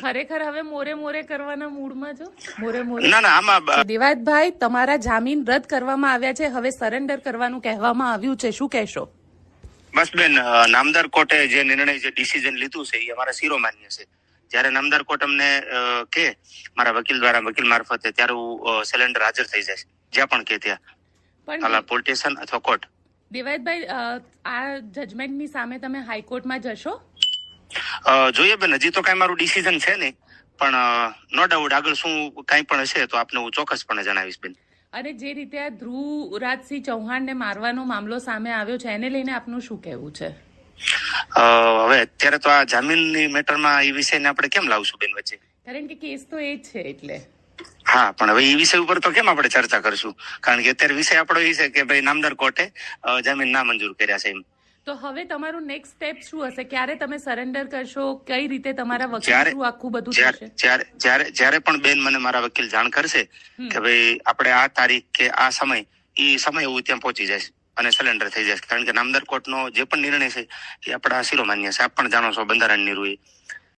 ખરેખર હવે મોરે મોરે કરવાના મૂડમાં છો? મોરે મોરે. ના ના આમાં દેવાયતભાઈ તમારા જામીન રદ કરવામાં આવ્યા છે. હવે સરેન્ડર કરવાનું કહેવામાં આવ્યું છે. શું કહેશો? બસ બેન નામદાર કોર્ટે જે નિર્ણય જે ડિસિઝન લીધું છે એ અમારા શિરોમાન્ય છે. જ્યારે નામદાર કોર્ટ અમને કે મારા વકીલ દ્વારા વકીલ મારફતે ત્યારે હું સિલિન્ડર હાજર થઈ જાય જ્યાં પણ કે ત્યાં. પણ અલા પોલીસ સ્ટેશન અથવા કોર્ટ દેવાયતભાઈ આ જજમેન્ટની સામે તમે હાઈકોર્ટમાં જશો? જોઈએ બેન હજી તો કઈ મારું ડિસિઝન છે નહીં. પણ નો ડાઉટ આગળ શું કઈ પણ હશે તો આપને હું ચોક્કસપણે જણાવીશ બેન. અને જે રીતે આ ધ્રુવ રાજસિંહ ચૌહાણને મારવાનો મામલો સામે આવ્યો છે એને લઈને આપનું શું કહેવું છે? હવે અત્યારે તો આ જામીનની મેટરમાં એ વિષયને આપણે કેમ લાવશું બેન વચ્ચે? કારણ કે કેસ તો એ જ છે એટલે. હા પણ હવે એ વિષય ઉપર તો કેમ આપણે ચર્ચા કરશું? કારણ કે અત્યારે વિષય આપણો એ છે કે ભાઈ નામદાર કોર્ટે જામીન ના મંજૂર કર્યા છે એમ. તો હવે તમારું નેક્સ્ટ સ્ટેપ શું હશે? ક્યારે તમે સરેન્ડર કરશો? કઈ રીતે તમારા વકીલ શું આખું બધું જ્યારે થશે? જ્યારે જ્યારે પણ બેન મને મારા વકીલ જાણ કરશે કે ભાઈ આપણે આ તારીખ કે આ સમય એ સમય હું ત્યાં પહોંચી જાય અને સરેન્ડર થઈ જશે. કારણ કે નામદાર કોર્ટનો જે પણ નિર્ણય છે એ આપણા શિરોમાન્ય છે. આપ પણ જાણો છો બંધારણની રૂએ